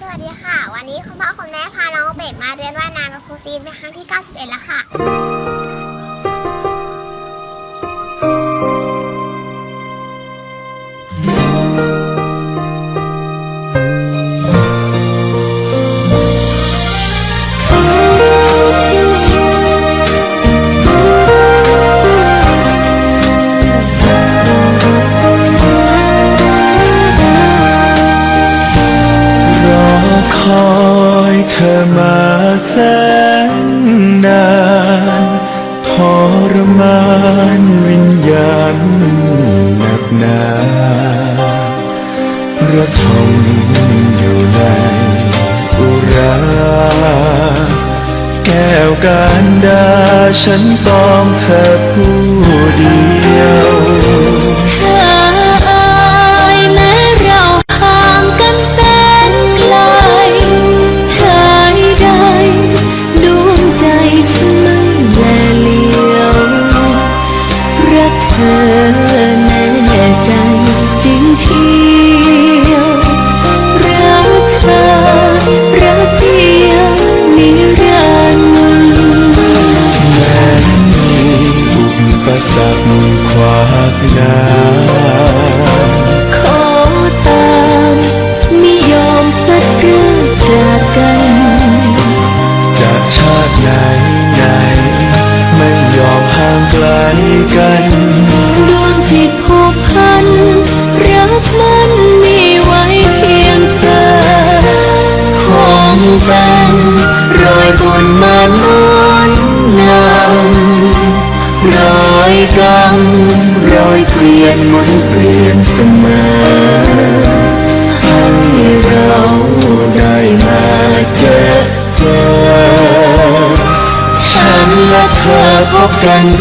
สวัสดีค่ะ วันนี้คุณพ่อคุณแม่พาน้องเบกมาเรียนว่ายน้ำกับครูซีนเป็นครั้งที่ 91 แล้วค่ะ ฉันต้องเธอผู้เดียว Yeah.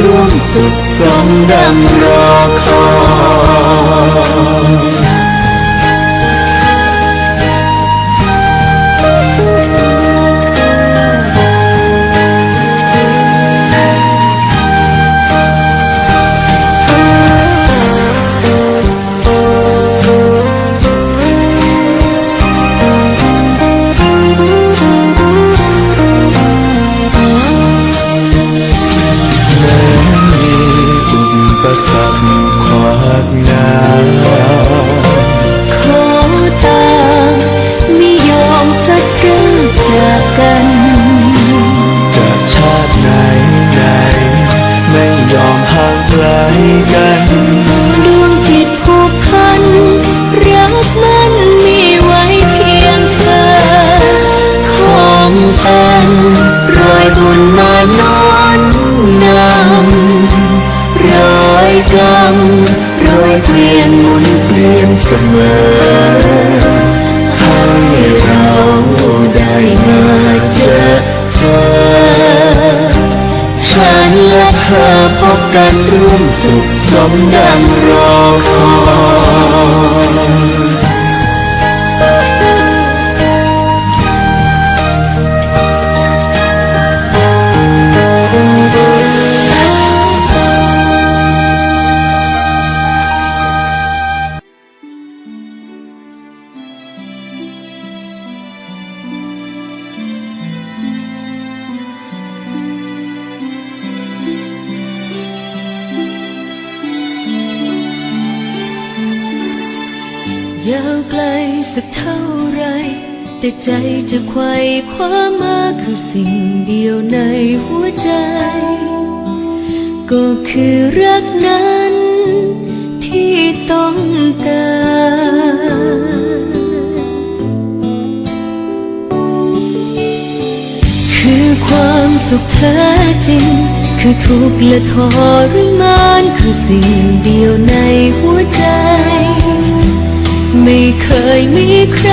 ร่วมสุขสมดำรอคอย Gần สุขสมดังรอคอย ยาวไกลสักเท่าไร แต่ใจจะไขว่คว้ามาคือสิ่งเดียวในหัวใจ ก็คือรักนั้นที่ต้องการคือความสุขแท้จริง คือทุกข์และทรมานคือสิ่งเดียวในหัวใจ ไม่เคยมีใคร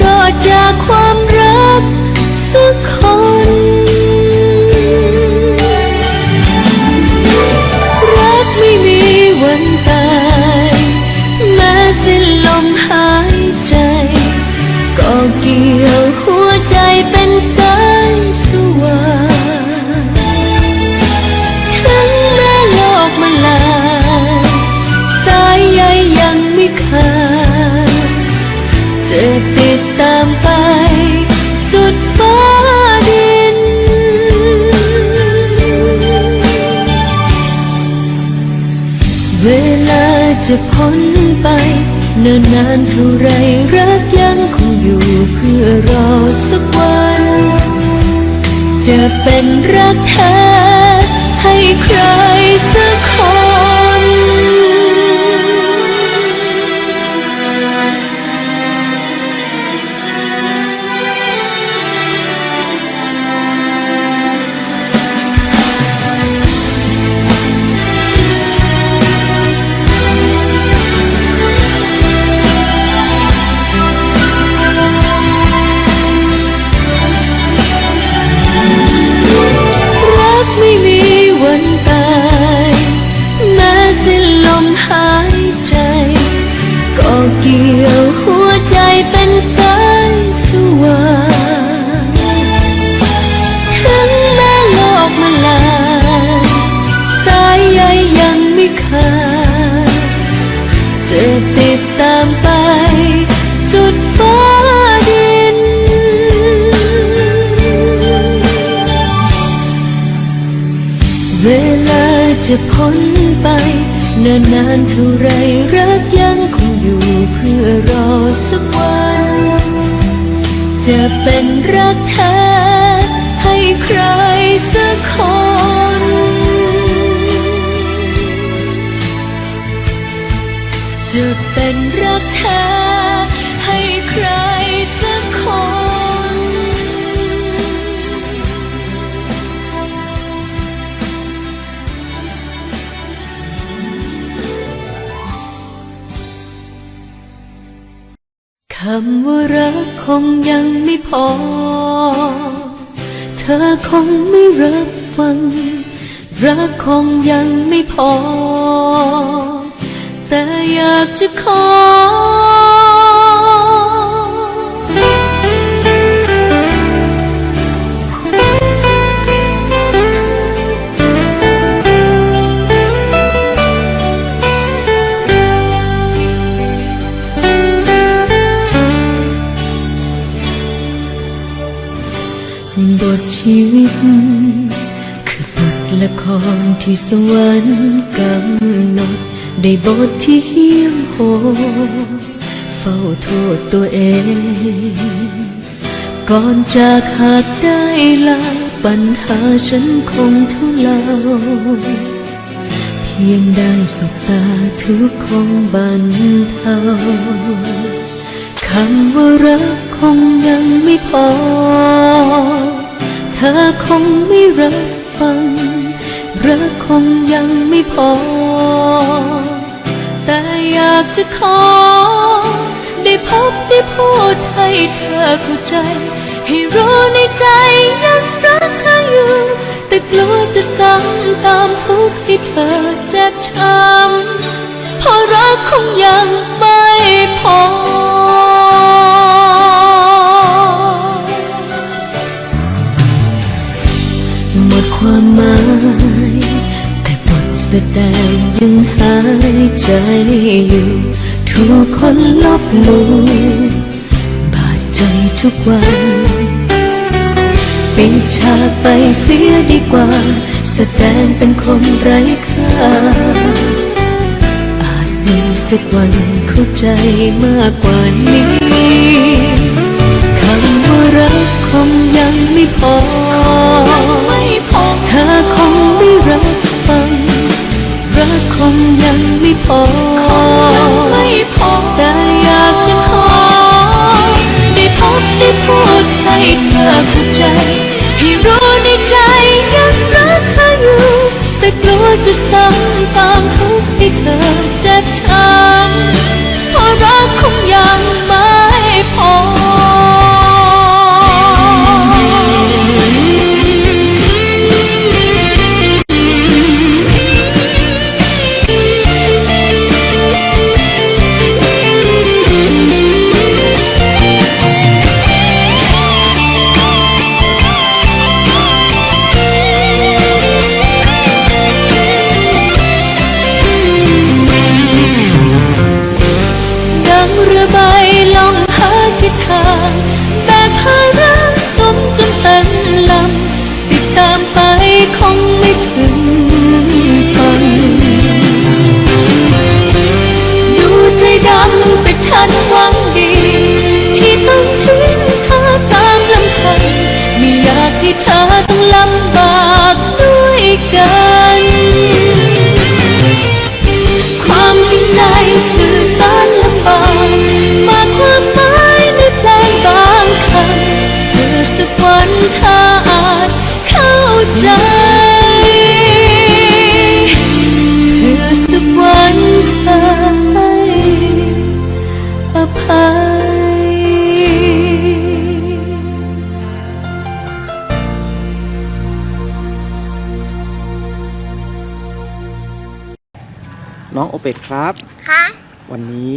รอดจากความรักสักคน จะพ้นไปเนิ่นนานเท่าไรรักยังคงอยู่เพื่อรอสักวัน จะเป็นรักแท้ให้ใคร ลาจะพ้นไป นานนานๆเท่าไรรักยังคงอยู่เพื่อรอสักวัน จะเป็นรักแท้ให้ใครสักคนจะเป็นรักแท้ คงยังไม่พอ เธอคงไม่รับฟัง รักคงยังไม่พอ แต่อยากจะขอ ชีวิต คือบทละครที่สวรรค์กำหนดได้บทที่เหี้ยมโหดเฝ้าโทษตัวเอง ก่อนจากหากได้ลาปัญหาฉันคงทุเลาเพียงได้สบตาทุกคงบรรเทาคำว่ารักคงยังไม่พอ อคงไม่รับฟัง รักคงยังไม่พอ แต่อยากจะขอ ได้พบได้พูดให้เธอเข้าใจ ให้รู้ในใจยังรักเธออยู่ แต่กลัวจะซ้ำตามทุกข์ให้เธอเจ็บช้ำเพราะรักคงยังไม่พอ แสดงยังหายใจอยู่ทุกคนลบหลู่บาดใจทุกวันปิดฉากไปเสียดีกว่า แสดงเป็นคนไร้ค่า อาจมีสักวันเข้าใจมากกว่านี้คำว่ารักคงยังไม่พอไม่พอเธอคงไม่รับฟัง รักคงยังไม่พอไม่พอแต่อยากจะขอ ได้พบได้พูดให้เธอเข้าใจ ให้รู้ในใจยังรักเธออยู่ แต่กลัวจะซ้ เปกครับคะวันนี้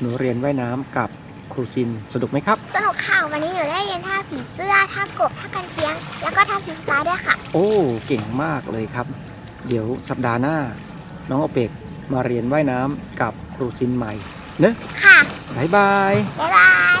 หนูเรียนว่ายน้ำกับครูจินสนุกไหมครับ สนุกค่ะ วันนี้หนูได้เรียนท่าผีเสื้อ ท่ากบ ท่ากันเชียง แล้วก็ท่าฟรีสไตล์ด้วยค่ะ โอ้เก่งมากเลยครับ เดี๋ยวสัปดาห์หน้า น้องโอเปกมาเรียนว่ายน้ำกับครูจินใหม่เนอะค่ะบายบาย บ๊ายบาย